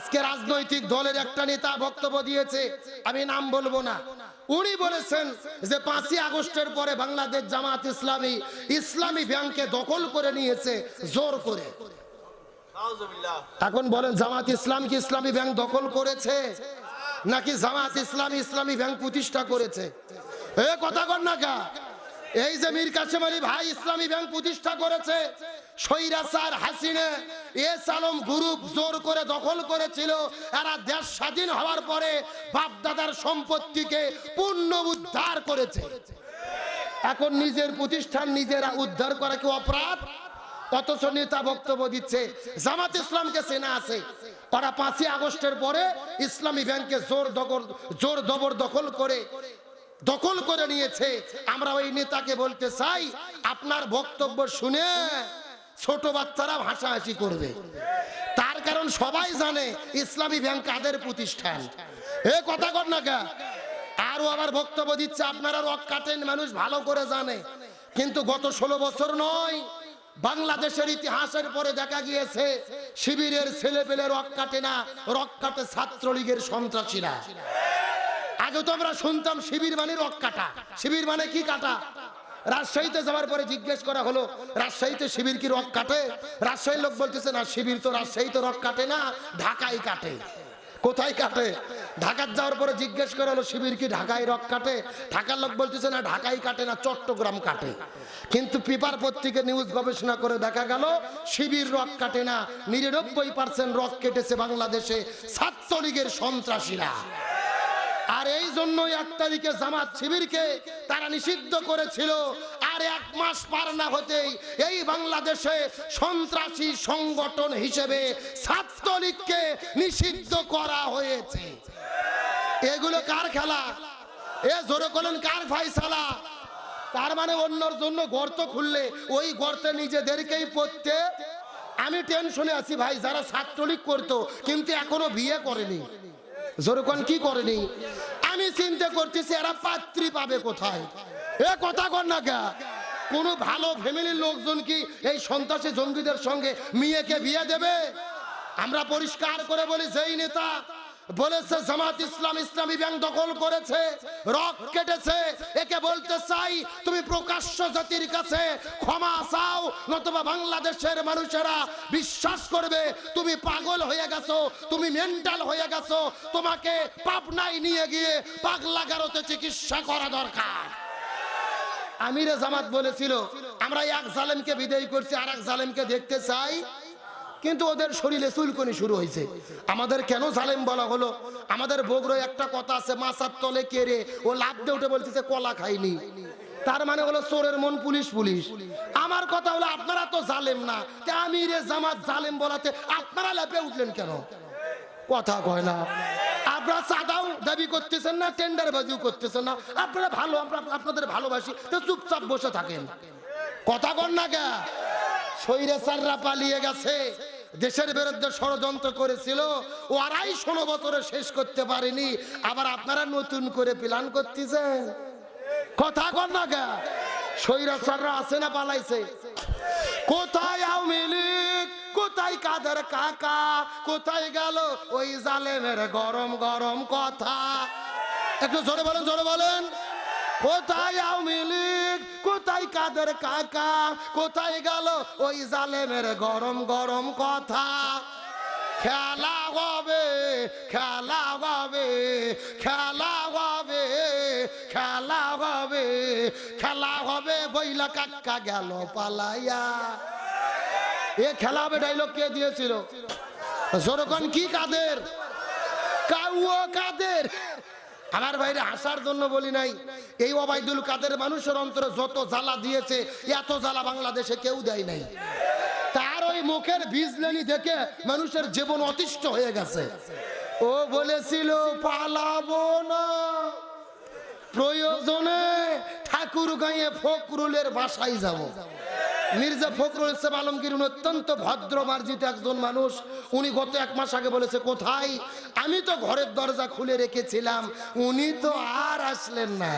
আজকে রাজনৈতিক দলের একটা নেতা বক্তব্য দিয়েছে, আমি নাম বলব না। উনি বলেছেন যে পাঁচই আগস্টের পরে বাংলাদেশ জামাত ইসলামী ইসলামী ব্যাংকে দখল করে নিয়েছে, জোর করে। এখন বলেন, জামাত ইসলাম কি ইসলামী ব্যাংক দখল করেছে, নাকি জামাত ইসলামী ইসলামী ব্যাংক প্রতিষ্ঠা করেছে? এ কথা কর না কা এই যে মীর কাসেম আলী ভাই ইসলামী ব্যাংক প্রতিষ্ঠা করেছে সৈরাসার হাসিনে এ সালম গ্রুপ জোর করে দখল করেছিল, এরা দেশ স্বাধীন হওয়ার পরে বাপ দাদার সম্পত্তিকে পূর্ণ উদ্ধার করেছে। এখন নিজের প্রতিষ্ঠান নিজেরা উদ্ধার করা কি অপরাধ? অথচ নেতা বক্তব্য দিচ্ছে, জামাত ইসলামকে চেনা আছে। তারা পাঁচই আগস্টের পরে ইসলামী ব্যাংকে জোর দখল জোর দবর দখল করে দখল করে নিয়েছে। আমরা ওই নেতাকে বলতে চাই, আপনার বক্তব্য শুনে ছোট বাচ্চারা হাসাহাসি করবে। তার কারণ সবাই জানে ইসলামী ব্যাংক কাদের প্রতিষ্ঠান। এ কথা কর না কা আরও আবার বক্তব্য দিচ্ছে, আপনারা রক কাটেন, মানুষ ভালো করে জানে। কিন্তু গত ষোলো বছর নয়, বাংলাদেশের ইতিহাসের পরে দেখা গিয়েছে, শিবিরের ছেলে পেলে রক কাটে না, রক কাটে ছাত্রলীগের সন্ত্রাসীরা। আগে তো আমরা শুনতাম শিবির মানে রক কাটা। শিবির মানে কি কাটা? রাজশাহীতে যাওয়ার পরে জিজ্ঞেস করা হলো, রাজশাহীতে শিবির কি রক কাটে? রাজশাহীর লোক বলতেছে, না, শিবির তো রাজশাহী তো রক কাটে না ঢাকায় কাটে। কোথায় কাটে? ঢাকার যাওয়ার পরে জিজ্ঞেস করা হলো, শিবির কি ঢাকায় রক কাটে? ঢাকার লোক বলতেছে, না ঢাকায় কাটে না, চট্টগ্রাম কাটে। কিন্তু পেপার পত্রিকা নিউজ গবেষণা করে দেখা গেল, শিবির রক কাটে না। নিরানব্বই পার্সেন্ট রক কেটেছে বাংলাদেশে ছাত্রলীগের সন্ত্রাসীরা। আর এই জন্যই এক তারিখে জামাত শিবিরকে তারা নিষিদ্ধ করেছিল। আর এক মাস পার না হতেই এই বাংলাদেশে সন্ত্রাসী সংগঠন হিসেবে ছাত্রলীগকে নিষিদ্ধ করা হয়েছে। এগুলো কার খেলা? এ জোরে করলেন কার ফাইসালা তার মানে অন্যর জন্য গর্ত খুললে ওই গর্তে নিজেদেরকেই পড়তে? আমি টেনশনে আছি ভাই, যারা ছাত্রলীগ করতো, কিন্তু এখনও বিয়ে করেনি। জোরকন কি করেনি? আমি চিন্তা করতেছি, এরা পাত্রী পাবে কোথায়? এ কথা কর না কে? কোন ভালো ফ্যামিলির লোকজন কি এই সন্ত্রাসী জঙ্গিদের সঙ্গে মেয়েকে বিয়ে দেবে? আমরা পরিষ্কার করে বলি, যেই নেতা বলেছে, জামাত ইসলাম ইসলামী ব্যাংক দখল করেছে, রক কেটেছে। একে বলতে চাই, তুমি প্রকাশ্য জাতির কাছে ক্ষমা চাও, নতুবা বাংলাদেশের মানুষেরা বিশ্বাস করবে, তুমি পাগল হয়ে গেছো, তুমি মেন্টাল হয়ে গেছো, তোমাকে পাবনায় নিয়ে গিয়ে পাগলা গারোতে চিকিৎসা করা দরকার। আমিরে জামাত বলেছিল, আমরা এক জালেমকে বিদায় করছি আর এক জালেমকে দেখতে চাই। কিন্তু ওদের শরীরে চুলকনি শুরু হয়েছে। আমাদের কেন জালেম বলা হলো? আমাদের বগরো একটা কথা আছে, মাছার তলে কেড়ে ও লাভ দিয়ে উঠে বলতেছে কলা খাইনি। তার মানে হলো চোরের মন পুলিশ পুলিশ। আমার কথা হলো আপনারা তো জালেম না। আমি রে জামাত জালেম বলাতে আপনারা লেপে উঠলেন কেন? কথা কয় না। আপনারা চাঁদাও দাবি করতেছেন না টেন্ডার বাজিও করতেছেন না। আপনারা ভালো আপনাদের ভালোবাসি। তো চুপচাপ বসে থাকেন। কথা কন না কে? স্বৈরাচাররা পালিয়ে গেছে। দেশের বিরুদ্ধে ষড়যন্ত্র করেছিল। ও আড়াই ষোলো বছরে শেষ করতে পারেনি। আবার আপনারা নতুন করে প্ল্যান করতেছেন। কথা কন না কে? স্বৈরাচাররা আছে না পালাইছে? কোথায় আওয়ামী লীগ? কোথায় কাদের কাকা? কোথায় গেল ওই জালেমের গরম গরম কথা? একটু জোরে বলেন জোরে বলেন। কোথায় আওয়ামী লীগ? কোথায় কাদের কাকা? কোথায় গেল ওই জালেমের গরম গরম কথা? খেলা হবে খেলা হবে খেলা হবে খেলা হবে খেলা হবে বইলা কাকা গেল পালাইয়া। এ খেলা হবে ডাইলগ কে দিয়েছিল? জোরকন কি কাদের? কাউ কাদের? আমার বাইরে হাসার জন্য বলি নাই। এই ওবায়দুল কাদের মানুষের অন্তরে যত জ্বালা দিয়েছে, এত জ্বালা বাংলাদেশে কেউ দেয় নাই। তার ওই মুখের বিজলেনি দেখে মানুষের জীবন অতিষ্ঠ হয়ে গেছে। ও বলেছিল, পালাবো না। প্রয়োজনে ঠাকুর গাঁয়ে ফকরুলের বাসায় যাব। মির্জা ফখরুল ইসলাম আলমগীর উনি অত্যন্ত ভদ্র মার্জিত একজন মানুষ। উনি গত এক মাস আগে বলেছে, কোথায়? আমি তো ঘরের দরজা খুলে রেখেছিলাম। উনি তো আর আসলেন না।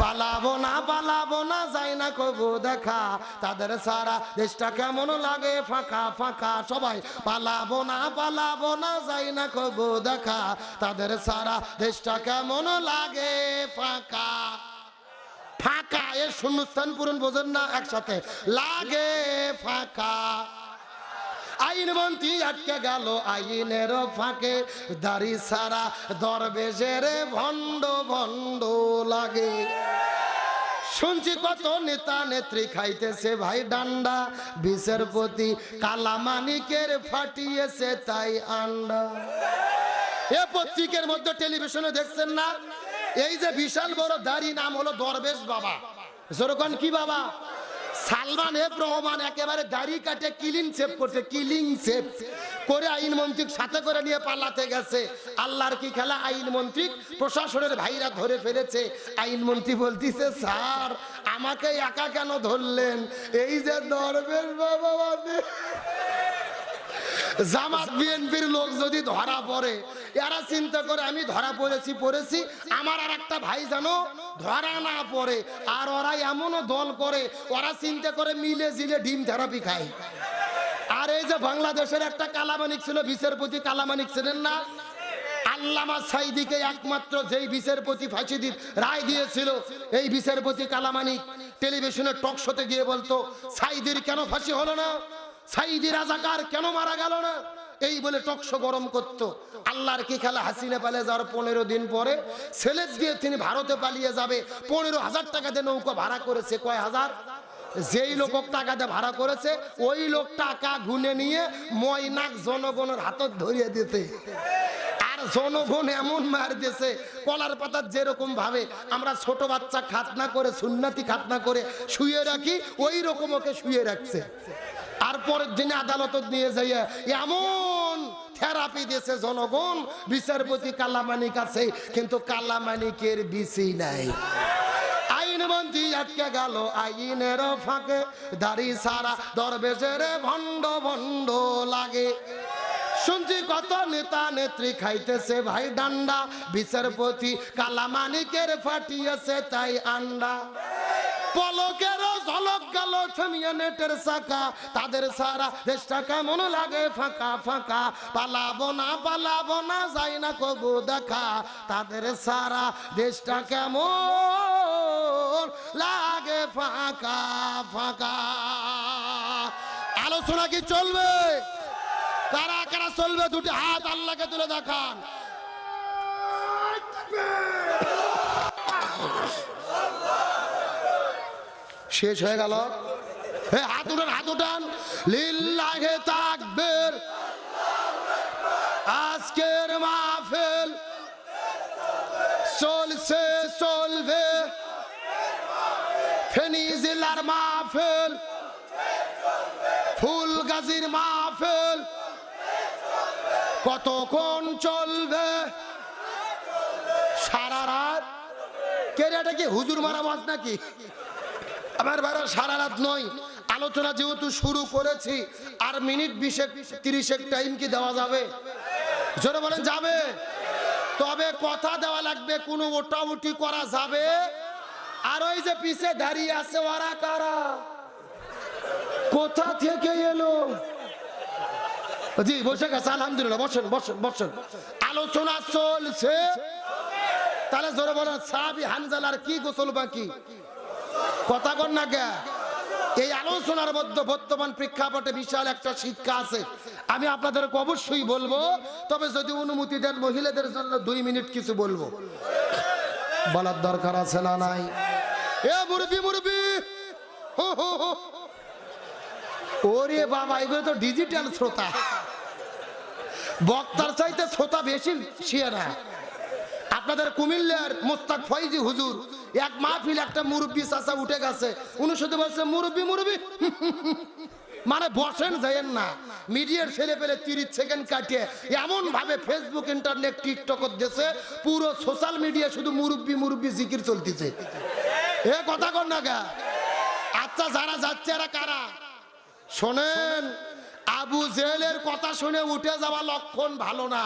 পালাবো না পালাবো না, যাই না কবু দেখা। তাদের সারা দেশটা কেমন লাগে? ফাঁকা ফাঁকা। সবাই, পালাবো না পালাবো না, যাই না কবু দেখা। তাদের সারা দেশটা কেমন লাগে? ফাঁকা। ফাঁকা এর শূন্যস্থান পূরণ বোঝেন না একসাথে। লাগে ফাঁকা। আইন মন্ত্রী আটকে গেল আইনের ফাঁকে। দাড়ি সারা দরবেশের ভণ্ড ভণ্ড লাগে। শুনছি কত নেতা নেত্রী খাইতেছে ভাই ডান্ডা। বিষের প্রতি কালামানিকের ফাটিয়েছে তাই আন্ডা। এ পত্রিকের মধ্যে টেলিভিশনে দেখছেন না? এই যে বিশাল বড় দাড়ি নাম হলো দরবেশ বাবা যেরকম কি বাবা সালমান এফ রহমান একেবারে দাড়ি কাটে কিলিং সেভ করছে কিলিং সেভ করে আইন মন্ত্রী সাথে করে নিয়ে পালাতে গেছে আল্লাহর কি খেলা আইন মন্ত্রী প্রশাসনের ভাইরা ধরে ফেলেছে আইন মন্ত্রী বলতিছে স্যার আমাকে একা কেন ধরলেন এই যে দরবেশ বাবা মানে জামাত বিএনপির লোক যদি ধরা পড়ে, এরা চিন্তা করে আমি ধরা পড়েছি পড়েছি। আমার আর একটা ভাই জানো ধরা না পড়ে, আর ওরা এমনও দল করে, ওরা চিন্তা করে মিলে জিলে ডিম থেরাপি খায়। আর এই যে বাংলাদেশের একটা কালামানিক ছিল, বিচারপতি কালামানিক ছিলেন না? আল্লামা সাইদিকে একমাত্র যেই বিচারপতি ফাঁসি রায় দিয়েছিল, এই বিচারপতি কালামানিক টেলিভিশনের টক শোতে গিয়ে বলতো, সাইদির কেন ফাঁসি হলো না? সাইদি রাজাকার কেন মারা গেল না? এই বলে টকশো গরম করতো। আল্লাহর কি খেলা? হাসিনা পালে যাওয়ার পনেরো দিন পরে ছেলে দিয়ে তিনি ভারতে পালিয়ে যাবে। পনেরো হাজার টাকা দিয়ে নৌকা ভাড়া করেছে। কয় হাজার? যেই লোক টাকা দিয়ে ভাড়া করেছে, ওই লোক টাকা গুনে নিয়ে ময়নাক জনগণের হাতত ধরিয়ে দিতে। আর জনগণ এমন মার দিয়েছে, কলার পাতার যেরকম ভাবে আমরা ছোট বাচ্চা খাতনা করে, সুন্নাতি খাতনা করে শুয়ে রাখি, ওই রকম ওকে শুয়ে রাখছে। আর পরের দিনে আদালত নিয়ে যাইয়া এমন থেরাপি দিয়েছে জনগণ, বিচারপতি কালামানিক আছে, কিন্তু কালামানিকের বিসি নাই। আইনের ফাঁকে দাড়ি সারা ভণ্ড ভণ্ড লাগে। শুনছি কত নেতা নেত্রী খাইতেছে ভাই ডান্ডা, বিচারপতি কালামানিকের ফাটিয়েছে তাই আন্ডা। পলকেরও ঝলক গেল থামিয়ে নেটের চাকা। তাদের সারা দেশটা কেমন লাগে ফাঁকা ফাঁকা। পালাবো না পালাবো না, যাই না কবু দেখা। তাদের সারা দেশটা কেমন লাগে ফাঁকা ফাঁকা। আলোচনা কি চলবে? কারা কারা চলবে? দুটি হাত আল্লাহকে তুলে দেখান। শেষ হয়ে গেল। হে হাত উঠান হাত উঠান। লিল্লাহে তাকবীর। আজকের মাহফিল চলছে চলবে। ফেনী জেলার মাহফিল ফুল গাজীর মাহফিল। কতক্ষণ চলবে? সারা রাত? কে রে, এটা কি হুজুর মারা মাছ নাকি? আমার বেড়া সারা রাত নয়। আলোচনা যেহেতু শুরু করেছি, আর মিনিট বিশেক, তিরিশেক টাইম কি দেওয়া যাবে? জোরে বলেন, যাবে। তবে কথা দেওয়া লাগবে, কোনো ওটা উটি করা যাবে। আর ওই যে পিছে দাঁড়িয়ে আছে, ওরা কারা? কোথা থেকে এলো? জি, বসে গেছে, আলহামদুলিল্লাহ, বসেন বসেন বসেন। আলোচনা চলছে। তাহলে জোরে বলেন, সাহাবি হানজালার কি গোসল বাকি? কথা কন না কে? এই আলোচনার মধ্যে বর্তমান প্রেক্ষাপটে বিশাল একটা শিক্ষা আছে। আমি আপনাদেরকে অবশ্যই বলব, তবে যদি অনুমতি দেন মহিলাদের জন্য দুই মিনিট কিছু বলব। বলার দরকার আছে না নাই? এ মুরবি মুরবি। ওরে বাবা, এগুলো তো ডিজিটাল শ্রোতা। বক্তার চাইতে শ্রোতা বেশি শিয়ারা আপনাদের কুমিল্লার মোস্তাক ফয়জি হুজুর এক মাহফিল একটা মুরব্বী চাচা উঠে গেছে। উনি শুধু বলছে, মুরব্বী মুরব্বী। মানে বসেন, যাইয়েন না। মিডিয়ার ছেলে পেলে তিরিশ সেকেন্ড কাটিয়ে এমন ভাবে ফেসবুক ইন্টারনেট টিকটক দিয়েছে পুরো সোশ্যাল মিডিয়া শুধু মুরব্বী মুরব্বী জিকির চলতেছে। এ কথা কর না গা। আচ্ছা যারা যাচ্ছে এরা কারা? শোনেন, আবু জেলের কথা শুনে উঠে যাওয়া লক্ষণ ভালো না।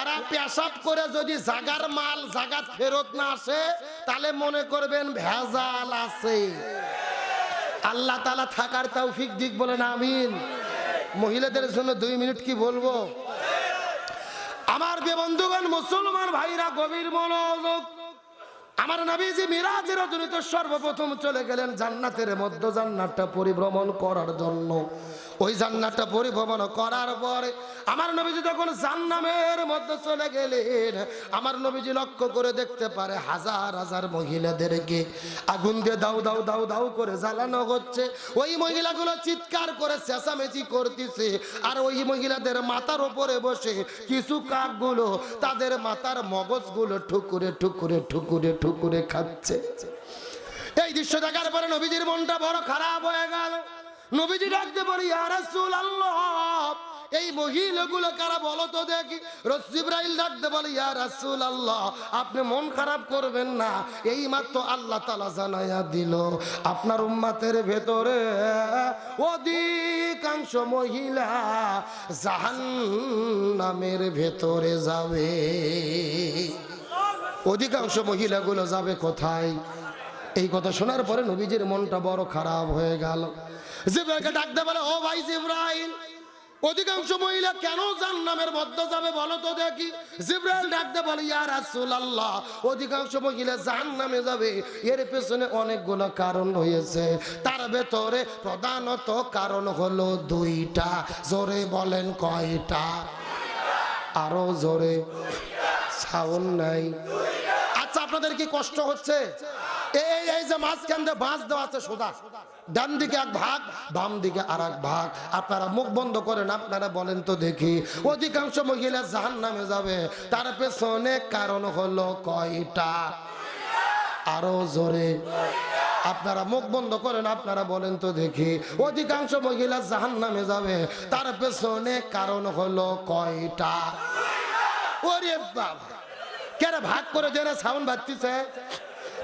এরা পেশাব করে যদি জাগার মাল, জাগাত ফেরত না আসে, তাহলে মনে করবেন ভেজাল আছে। আল্লাহ তালা থাকার তৌফিক দিক বলেন, আমিন। মহিলাদের জন্য দুই মিনিট কি বলব? আমার বন্ধুগণ, মুসলমান ভাইরা, গভীর মনোযোগ আমার নবীজি মিরাজের জনিত সর্বপ্রথম চলে গেলেন জান্নাতের মধ্য জান্নাতটা পরিভ্রমণ করার জন্য। ওই জান্নাতটা পরিভ্রমণ করার পরে আমার নবীজি যখন জান্নামের মধ্যে চলে গেলেন, আমার নবীজি লক্ষ্য করে দেখতে পারে হাজার হাজার মহিলাদেরকে আগুন দিয়ে দাউ দাউ দাউ দাউ করে জ্বালানো হচ্ছে। ওই মহিলাগুলো চিৎকার করে চেঁচামেচি করতেছে আর ওই মহিলাদের মাথার ওপরে বসে কিছু কাকগুলো তাদের মাথার মগজগুলো ঠুকুরে ঠুকুরে ঠুকুরে ঠুকুরে খাচ্ছে। এই দৃশ্য দেখার পরে নবীজির মনটা বড় খারাপ হয়ে গেল। নবীজি ডাকতে পারি রাসূল আল্লাহ এই মহিলাগুলো কারা বলো তো দেখি? রসিব্রাইল ডাকতে বলে, ইয়া রাসূল আল্লাহ আপনি মন খারাপ করবেন না। এই মাত্র আল্লাহ তালা জানাইয়া দিল, আপনার উম্মাতের ভেতরে অধিকাংশ মহিলা জাহান নামের ভেতরে যাবে। অধিকাংশ মহিলাগুলো যাবে কোথায়? এই কথা শোনার পরে নবীজির মনটা বড় খারাপ হয়ে গেল। জিব্রাইলকে ডাকতে বলে, ও ভাই জিব্রাইল, অধিকাংশ মহিলা কেন জান্নামের মধ্যে যাবে বলো তো দেখি? জিব্রাইল ডাকতে বলে, ইয়া রাসূলুল্লাহ, অধিকাংশ মহিলা জাহান্নামে যাবে। এর পেছনে অনেকগুলো কারণ রয়েছে। তার ভেতরে প্রধানত কারণ হলো দুইটা। জোরে বলেন কয়টা? আরও জোরে। সাউন্ড নাই। আচ্ছা আপনাদের কি কষ্ট হচ্ছে? এই এই যে মাঝখান দিয়ে বাঁশ দেওয়া আছে সোজা। ডান দিকে এক ভাগ, বাম দিকে আর এক ভাগ। আপনারা মুখ বন্ধ করেন, আপনারা বলেন তো দেখি। অধিকাংশ মহিলা জাহান নামে যাবে। তার পেছনে কারণ হলো কয়টা? আরও জোরে। আপনারা মুখ বন্ধ করেন, আপনারা বলেন তো দেখি। অধিকাংশ মহিলা জাহান নামে যাবে। তার পেছনে কারণ হলো কয়টা? ওরে বাবা! কেন ভাগ করে দেন সাউন্ড বাজতেছে?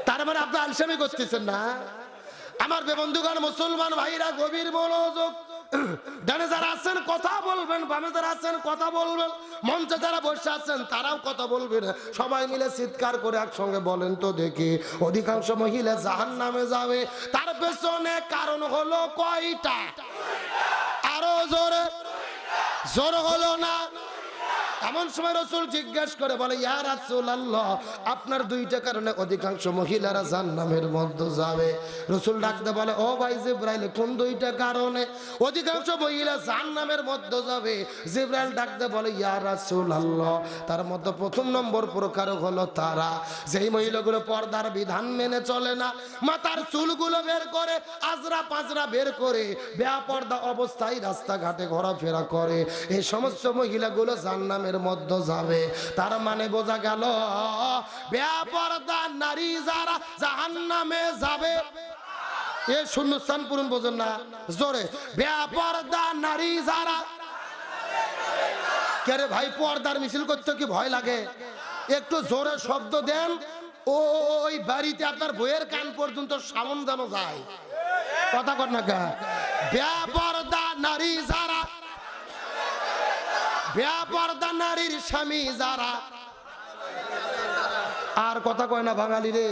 তার মানে আপনি আলসামি করতেছেন না? আমার বন্ধুগণ, মুসলমান ভাইরা, গভীর মনোযোগ। কথা বলবেন কথা বলবেন। মঞ্চে বসে আছেন, তারাও কথা বলবেন। সবাই মিলে চিৎকার করে একসঙ্গে বলেন তো দেখি, অধিকাংশ মহিলা জাহান নামে যাবে। তার পেছনে কারণ হলো কয়টা? আরও জোরে। জোর হলো না? এমন সময় রসুল জিজ্ঞেস করে বলে, ইয়া রাসূল আল্লাহ আপনার দুইটা কারণে অধিকাংশ মহিলারা জান্নামের মধ্যে যাবে। রসুল ডাকতে বলে, ও ভাই জিব্রাইল, কোন দুইটা কারণে অধিকাংশ মহিলা জান্নামের মধ্যে যাবে? জিব্রাইল ডাকতে বলে, ইয়া রাসূল আল্লাহ তার মধ্যে প্রথম নম্বর প্রকার হলো তারা। যেই মহিলাগুলো পর্দার বিধান মেনে চলে না, মাথার চুলগুলো বের করে, আজরা পাজরা বের করে বেপর্দা অবস্থায় রাস্তাঘাটে ঘোরাফেরা করে। এই সমস্ত মহিলাগুলো জান্নামের মধ্যে যাবে। তার মানে বোঝা গেল, বেপর্দা নারী যারা জাহান্নামে যাবে। এ শূন্যস্থান পূরণ বোঝেন না, জোরে। বেপর্দা নারী যারা কে রে ভাই, পর্দার মিছিল করতে কি ভয় লাগে? একটু জোরে শব্দ দেন, ওই বাড়িতে আপনার বইয়ের কান পর্যন্ত সামন যেন যায়। কথা কর না কা বেপর্দা নারী যারা বেপর্দা নারীর স্বামী যারা। আর কথা কয় না বাঙালি রে।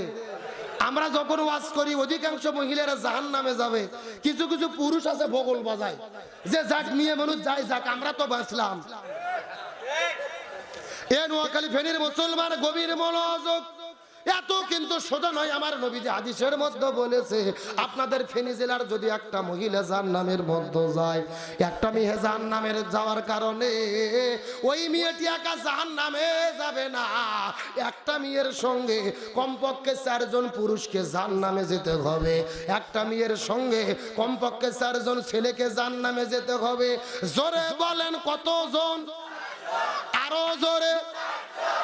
আমরা যখন ওয়াজ করি, অধিকাংশ মহিলারা জাহান নামে যাবে। কিছু কিছু পুরুষ আছে ভোগল বাজায়। যে যাক, নিয়ে মানুষ যায় যাক, আমরা তো বাঁচলাম। এ নোয়াখালী ফেনীর মুসলমান গভীর মনোযোগ এত কিন্তু সোজা নয়, আমার নবীজি হাদিসের মধ্যে বলেছে, আপনাদের ফেনী জেলার যদি একটা মহিলা জাহান নামের মধ্যে যায়, একটা মেয়ে জাহান নামের যাওয়ার কারণে ওই মেয়েটি একা জাহান নামে যাবে না। একটা মেয়ের সঙ্গে কমপক্ষে চারজন পুরুষকে জাহান নামে যেতে হবে, একটা মেয়ের সঙ্গে কমপক্ষে চারজন ছেলেকে জাহান নামে যেতে হবে। জোরে বলেন কতজন? আরও জোরে।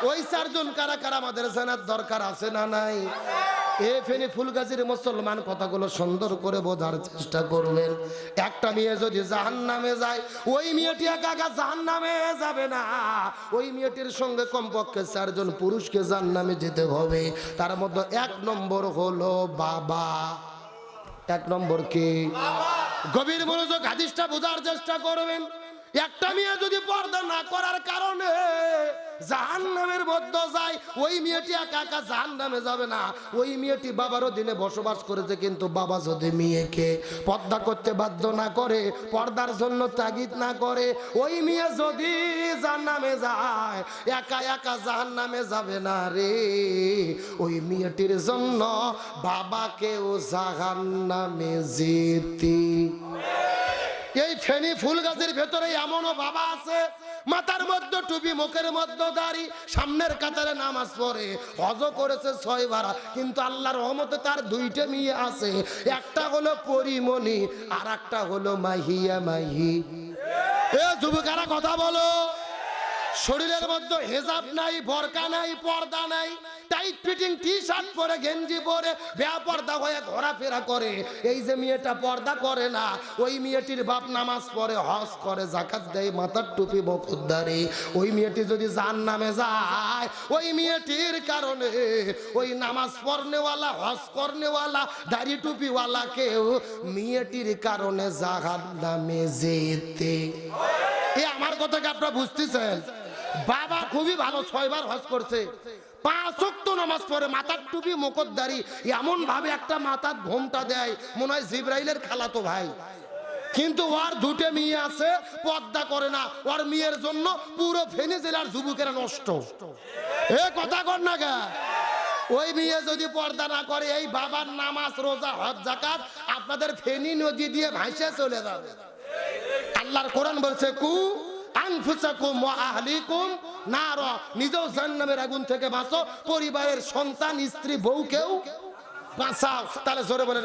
ওই চারজন কারা কারা আমাদের জানার দরকার আছে না নাই? এ ফেনি ফুলগাছির মুসলমান কথাগুলো সুন্দর করে বোঝার চেষ্টা করবেন। একটা মেয়ে যদি জাহান নামে যায় ওই মেয়েটি একা একা জাহান নামে যাবে না। ওই মেয়েটির সঙ্গে কমপক্ষে চারজন পুরুষকে জাহান নামে যেতে হবে। তার মধ্যে এক নম্বর হলো বাবা। এক নম্বর কি? গভীর মনোযোগ হাদিসটা বোঝার চেষ্টা করবেন। একটা মেয়ে যদি পর্দা না করার কারণে জাহান নামের মধ্যে যায়, ওই মেয়েটি একা একা জাহান নামে যাবে না। ওই মেয়েটি বাবারও দিনে বসবাস করেছে, কিন্তু বাবা যদি মেয়েকে পর্দা করতে বাধ্য না করে, পর্দার জন্য তাগিদ না করে, ওই মেয়ে যদি জাহান নামে যায়, একা একা জাহান নামে যাবে না রে। ওই মেয়েটির জন্য বাবাকেও জাহান নামে যেতে ফেনি ফুল গাছের ভেতরে এমনও বাবা আছে। মাথার মধ্যে টুপি, মুখের মধ্যে দাড়ি, সামনের কাতারে নামাজ পড়ে। হজ করেছে ছয় ভাড়া কিন্তু আল্লাহর রহমতে তার দুইটা মেয়ে আছে। একটা হলো পরিমণি আর একটা হলো মাহিয়া মাহি। এ যুবকারা কথা বলো। শরীরের মধ্যে হেজাব নাই, বরকা নাই, পর্দা নাই। টাইট ফিটিং টি শার্ট পরে গেঞ্জি পরে বেপর্দা হয়ে ঘোরাফেরা করে। এই যে মেয়েটা পর্দা করে না, ওই মেয়েটির বাপ নামাজ পড়ে, হজ করে, জাকাত দেয়, মাথার টুপি বকুদ্দারে ওই মেয়েটি যদি জান নামে যায়, ওই মেয়েটির কারণে ওই নামাজ পড়নেওয়ালা, হজ করনেওয়ালা, দাড়ি টুপিওয়ালা কেউ মেয়েটির কারণে জাহান নামে যেতে। এ আমার কথাকে আপনারা বুঝতেছেন? বাবা খুবই ভালো, ছয়বার হজ করছে। পাঁচ ওয়াক্ত নামাজ পড়ে, মাথার টুপি মুখদ্দারি এমন ভাবে একটা মাথার ঘোমটা দেয়, মনে হয় জিব্রাইলের খালাতো ভাই। কিন্তু ওর দুটো মেয়ে আছে পর্দা করে না, ওর মেয়ের জন্য পুরো ফেনী জেলার যুবকেরা নষ্ট। এ কথা কর না গা ওই মেয়ে যদি পর্দা না করে, এই বাবার নামাজ, রোজা, হজ জাকাত আপনাদের ফেনী নদী দিয়ে ভাইসে চলে যাবে। আল্লাহর কোরআন বলছে, কু আনফুসাকুম ওয়া আহলিকুম নার। নিজেও জান্নামের আগুন থেকে বাঁচো। পরিবারের সন্তান, স্ত্রী, বউকেও বাঁচাও। তাহলে জোরে বলে